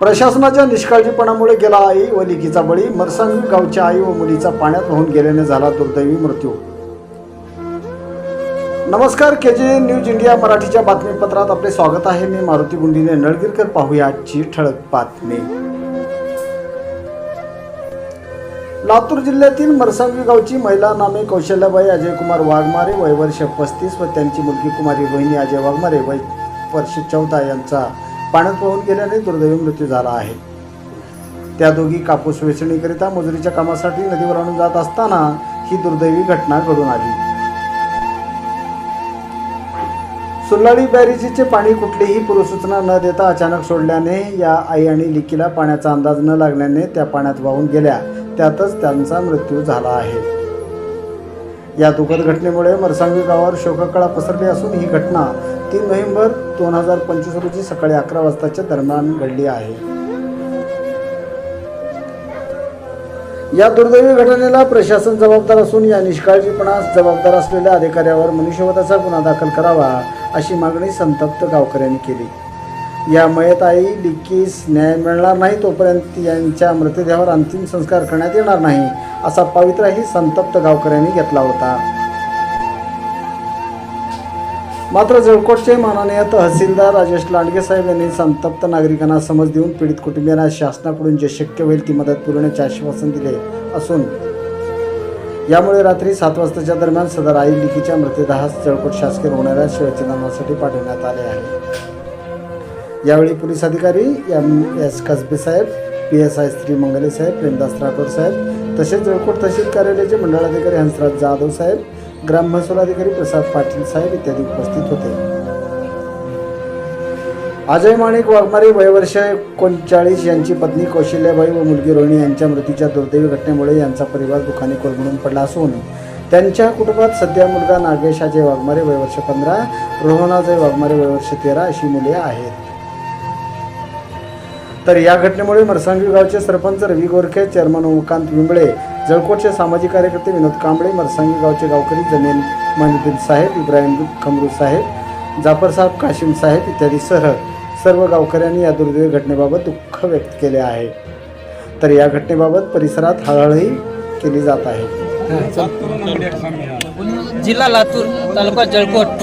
प्रशासनाच्या निष्काळजीपणामुळे गेला आई व लिखीचा बळी. मरसंग गावच्या आई व मुलीचा पाण्यात वाहून गेल्याने झाला दुर्दैवी मृत्यू. नमस्कार के जे न्यूज इंडिया मराठीच्या बातमीपत्रात आपले स्वागत आहे. मी मारुती गुंडीने नळगिरकर पाहूया आजची ठळक बातमी. लातूर जिल्ह्यातील मरसांगी गावची महिला नामे कौशल्याबाई अजयकुमार वाघमारे वय वर्ष पस्तीस व त्यांची मुलगी कुमारी रोहिणी अजय वाघमारे वय वर्ष चौदा यांचा पाण्यात वाहून गेल्याने दुर्दैवी मृत्यू झाला आहे. त्या दोघी कापूस वेचणीकरिता मजुरीच्या कामासाठी नदीवर आणून जात असताना ही दुर्दैवी घटना घडून आली. सुल्लाडी बॅरेजीचे पाणी कुठलीही पूर्वसूचना न देता अचानक सोडल्याने या आई आणि लिकीला पाण्याचा अंदाज न लागल्याने त्या पाण्यात वाहून गेल्या. त्यातच त्यांचा मृत्यू झाला आहे. या दुखद घटनेमुळे मरसांगी गावावर शोककळा पसरली असून ही घटना तीन नोव्हेंबर दोन हजार पंचवीस रोजी सकाळी अकरा वाजताच्या दरम्यान घडली आहे. या दुर्दैवी घटनेला प्रशासन जबाबदार असून या निष्काळजीपणास जबाबदार असलेल्या अधिकाऱ्यावर मनुष्यवधाचा गुन्हा दाखल करावा अशी मागणी संतप्त गावकऱ्यांनी केली. या मयत आई लिकीस न्याय मिळणार नाही तोपर्यंत यांच्या मृतदेहावर अंतिम संस्कार करण्यात येणार नाही असा पवित्राही संतप्त गावकऱ्यांनी घेतला होता. मात्र जळकोटचे माननीय तहसीलदार राजेश लांडगे साहेब यांनी संतप्त नागरिकांना समज देऊन पीडित कुटुंबियांना शासनाकडून जे शक्य होईल ती मदत पुरवण्याचे आश्वासन दिले असून यामुळे रात्री सात वाजताच्या दरम्यान सदर आई लिकीच्या मृतदेहास जळकोट शासकीय रुग्णालयात शिवचिंतनासाठी पाठवण्यात आले आहे. यावेळी पोलीस अधिकारी M S Kasbe saheb P S I Shri Mangle saheb Premdas Rathod साहेब तसेच जळकोट तहसील कार्यालयाचे मंडळाधिकारी हंसराज जाधव साहेब ग्राम महसूल अधिकारी प्रसाद पाटील साहेब इत्यादी उपस्थित होते. अजय माणिक वाघमारे वयवर्ष एकोणचाळीस यांची पत्नी कौशल्याबाई व मुलगी रोहिणी यांच्या मृत्यूच्या दुर्दैवी घटनेमुळे यांचा परिवार दुखाने कोलमडून पडला असून त्यांच्या कुटुंबात सध्या मुलगा नागेश अजय वाघमारे वयवर्ष पंधरा रोहन अजय वाघमारे वयवर्ष तेरा अशी मुले आहेत. तर या घटनेमुळे मरसांगी गावचे सरपंच रवी गोरखे चेअरमन ओमकांत विंबळे जळकोटचे सामाजिक कार्यकर्ते विनोद कांबळे मरसांगी गावचे गावकरी जमीन मानुद्दीन साहेब इब्राहिम खमरू साहेब जाफरसाहेब काशिम साहेब इत्यादी सह सर्व गावकऱ्यांनी या दुर्दैवी घटनेबाबत दुःख व्यक्त केले आहे. तर या घटनेबाबत परिसरात हळहळही केली जात आहे. जिल्हा लातूर तालुका जळकोट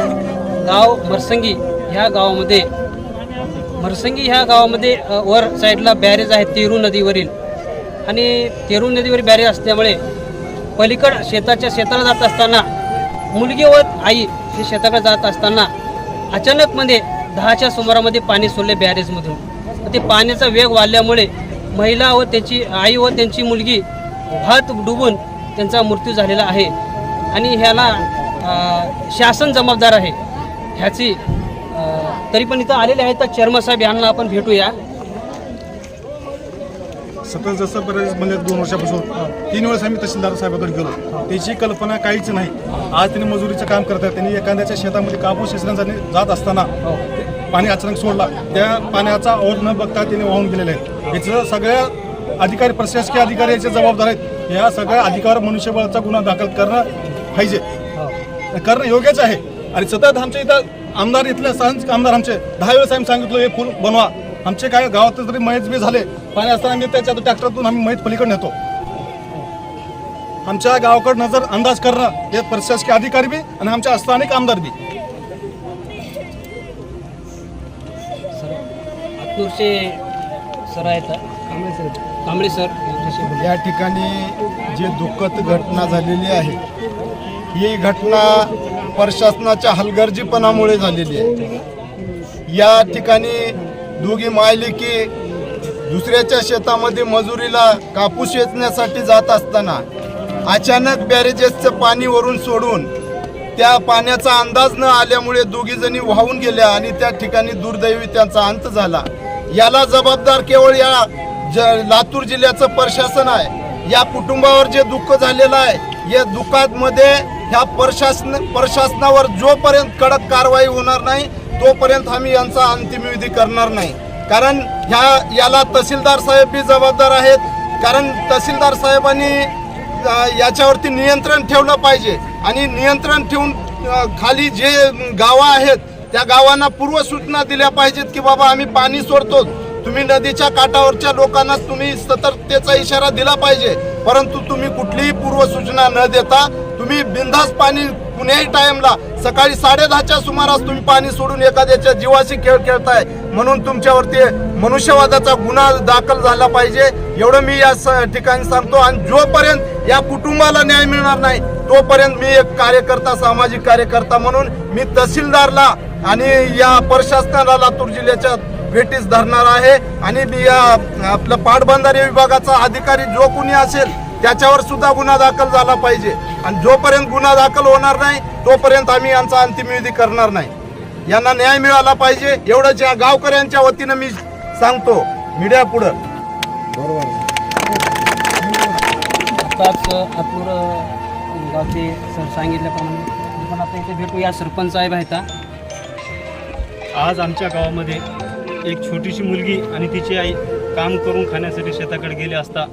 गाव मरसंगी ह्या गावामध्ये मरसंगी ह्या गावामध्ये वर साईडला बॅरेज आहे तेरू नदीवरील. आणि तेरू नदीवर बॅरेज असल्यामुळे पलीकड शेताच्या शेताला जात असताना मुलगी व आई हे शेताकडे जात असताना अचानकमध्ये दहाच्या सुमारामध्ये पाणी सोडले बॅरेजमधून. ते पाण्याचा वेग वाढल्यामुळे महिला व त्याची आई व त्यांची मुलगी भात डुबून त्यांचा मृत्यू झालेला आहे. आणि ह्याला शासन जबाबदार आहे. ह्याची तरी पण इथं आलेले आहेत. तर चर्म साहेब यांना आपण भेटूया. सतत जसं बरेच म्हणजे दोन वर्षापासून तीन वेळेस आम्ही तहसीलदार साहेबाकडे गेलो. त्याची कल्पना काहीच नाही. आज त्यांनी मजुरीचं काम करतात. त्यांनी एखाद्याच्या शेतामध्ये कापूस शेसण्यासाठी जात असताना ते पाणी अचानक सोडला. त्या पाण्याचा अवर न बघता त्यांनी वाहून गेलेले आहेत. याचं सगळ्या अधिकारी प्रशासकीय अधिकारी याचे जबाबदार आहेत. या सगळ्या अधिकार मनुष्यबळाचा गुन्हा दाखल करणं पाहिजे. करणं योग्यच आहे. आणि सतत आमच्या इथं आमदार इथले सहन आमदार आमचे दहा वेळेस आम्ही सांगितलं हे फुल बनवा. आमचे काय गावात जरी मैत बी झाले पाणी असताना आम्ही त्याच्या ट्रॅक्टरतून आम्ही मैत पलीकडे नेतो. आमच्या गावाकडे नजर अंदाज करणं हे प्रशासकीय अधिकारी बी आणि आमच्या स्थानिक आमदार बी. सर आहेत. कांबळे सर. या ठिकाणी जी दुःखद घटना झालेली आहे ही घटना प्रशासनाच्या हलगर्जीपणामुळे झालेली आहे. या ठिकाणी दोघी मायली की दुसऱ्याच्या शेतामध्ये मजुरीला कापूस वेचण्यासाठी जात असताना अचानक बॅरेजेसचं पाणी वरून सोडून त्या पाण्याचा अंदाज न आल्यामुळे दोघी जणी वाहून गेल्या आणि त्या ठिकाणी दुर्दैवी त्यांचा अंत झाला. याला जबाबदार केवळ या ज लातूर जिल्ह्याचं प्रशासन आहे. या कुटुंबावर जे दुःख झालेलं आहे या दुःखामध्ये ह्या प्रशासन प्रशासनावर जोपर्यंत कडक कारवाई होणार नाही तोपर्यंत आम्ही यांचा अंतिम विधी करणार नाही. कारण ह्या याला तहसीलदार साहेब बी जबाबदार आहेत. कारण तहसीलदार साहेबांनी याच्यावरती नियंत्रण ठेवलं पाहिजे. आणि नियंत्रण ठेवून खाली जे गावं आहेत त्या गावांना पूर्वसूचना दिल्या पाहिजेत की बाबा आम्ही पाणी सोडतो. तुम्ही नदीच्या काठावरच्या लोकांना तुम्ही सतर्कतेचा इशारा दिला पाहिजे. परंतु तुम्ही कुठलीही पूर्वसूचना न देता तुम्ही बिंदास पाणी कुण्याही टाइमला सकाळी साडेदहाच्या सुमारास तुम्ही पाणी सोडून एखाद्याच्या जीवाशी खेळ खेळताय. म्हणून तुमच्यावरती मनुष्यवादाचा गुन्हा दाखल झाला पाहिजे. एवढं मी या स- ठिकाणी सांगतो. आणि जोपर्यंत या कुटुंबाला न्याय मिळणार नाही तोपर्यंत मी एक कार्यकर्ता सामाजिक कार्यकर्ता म्हणून मी तहसीलदारला आणि या प्रशासनाला लातूर जिल्ह्याच्या भेटीस धरणार आहे. आणि मी या आपलं पाटबंधारे विभागाचा अधिकारी जो कोणी असेल त्याच्यावर सुद्धा गुन्हा दाखल झाला पाहिजे. आणि जोपर्यंत गुन्हा दाखल होणार नाही तोपर्यंत आम्ही यांचा अंतिमविधी करणार नाही. यांना न्याय मिळाला पाहिजे एवढंच या गावकऱ्यांच्या वतीनं मी सांगतो. मीडिया पुढं. गावचे सर सांगितल्याप्रमाणे आपण आता इथे भेटूया सरपंच साहेब आहेत. आज आमच्या गावामध्ये एक छोटीशी मुलगी आणि तिची आई काम करून खाण्यासाठी शेताकडे गेले असता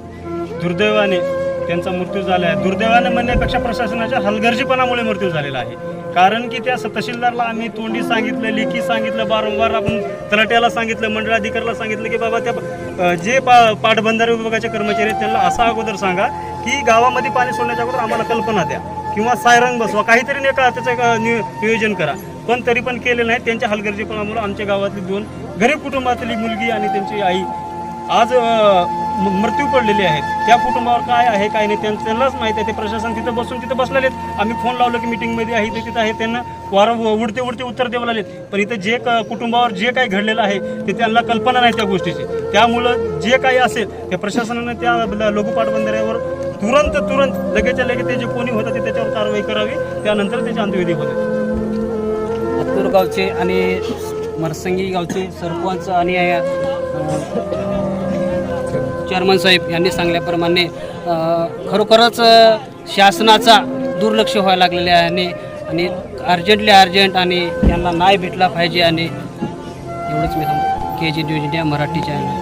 दुर्दैवाने त्यांचा मृत्यू झाला आहे. दुर्दैवाने म्हणण्यापेक्षा प्रशासनाच्या हलगर्जीपणामुळे मृत्यू झालेला आहे. कारण की त्या तहसीलदारला आम्ही तोंडी सांगितलं लेखी सांगितलं वारंवार आपण तलाट्याला सांगितलं मंडळाधिकाऱ्याला सांगितलं की बाबा त्या जे पा पाटबंधारे विभागाचे कर्मचारी आहेत त्यांना असा अगोदर सांगा की गावामध्ये पाणी सोडण्याच्या अगोदर आम्हाला कल्पना द्या. किंवा सायरंग बसवा. काहीतरी नाही का त्याचं नियोजन करा. पण तरी पण केले नाही. त्यांच्या हलगर्जीपणामुळे आमच्या गावातली दोन गरीब कुटुंबातली मुलगी आणि त्यांची आई आज म- मृत्यू पडलेले आहेत त्या कुटुंबावर काय आहे काय नाही त्यां- त्यांनाच माहिती आहे. ते प्रशासन तिथं बसून तिथं बसलेले आहेत. आम्ही फोन लावलो की मीटिंगमध्ये आहे ते तिथं आहे. त्यांना वारं उडते उडते उत्तर देऊ लागलेत पण इथं जे क- कुटुंबावर जे काही घडलेलं आहे ते त्यांना कल्पना नाही त्या गोष्टीची. त्यामुळं जे काही असेल ते प्रशासनानं त्या लघुपाठ बंधाऱ्यावर तुरंत तुरंत लगेचच्या लगेच ते जे कोणी होतं ते त्याच्यावर कारवाई करावी. त्यानंतर त्याची अंत्यविधी होते. हातूर गावचे आणि मरसंगी गावचे सरपंच आणि चेअरमन साहेब यांनी सांगल्याप्रमाणे खरोखरच शासनाचा दुर्लक्ष व्हायला लागलेले आहे आणि आणि अर्जंटली अर्जंट आणि त्यांना न्याय भेटला पाहिजे आणि एवढंच मी सांगतो. K G news India Marathi channel.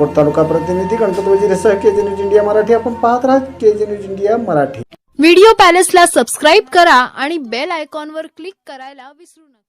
Coat तालुका प्रतिनिधी Ganpat वजिरेसह K G news India Marathi. आपण पाहत राहा K J news India Marathi. Video पॅलेसला subscribe करा आणि बेल आयकॉनवर क्लिक करायला विसरू नका.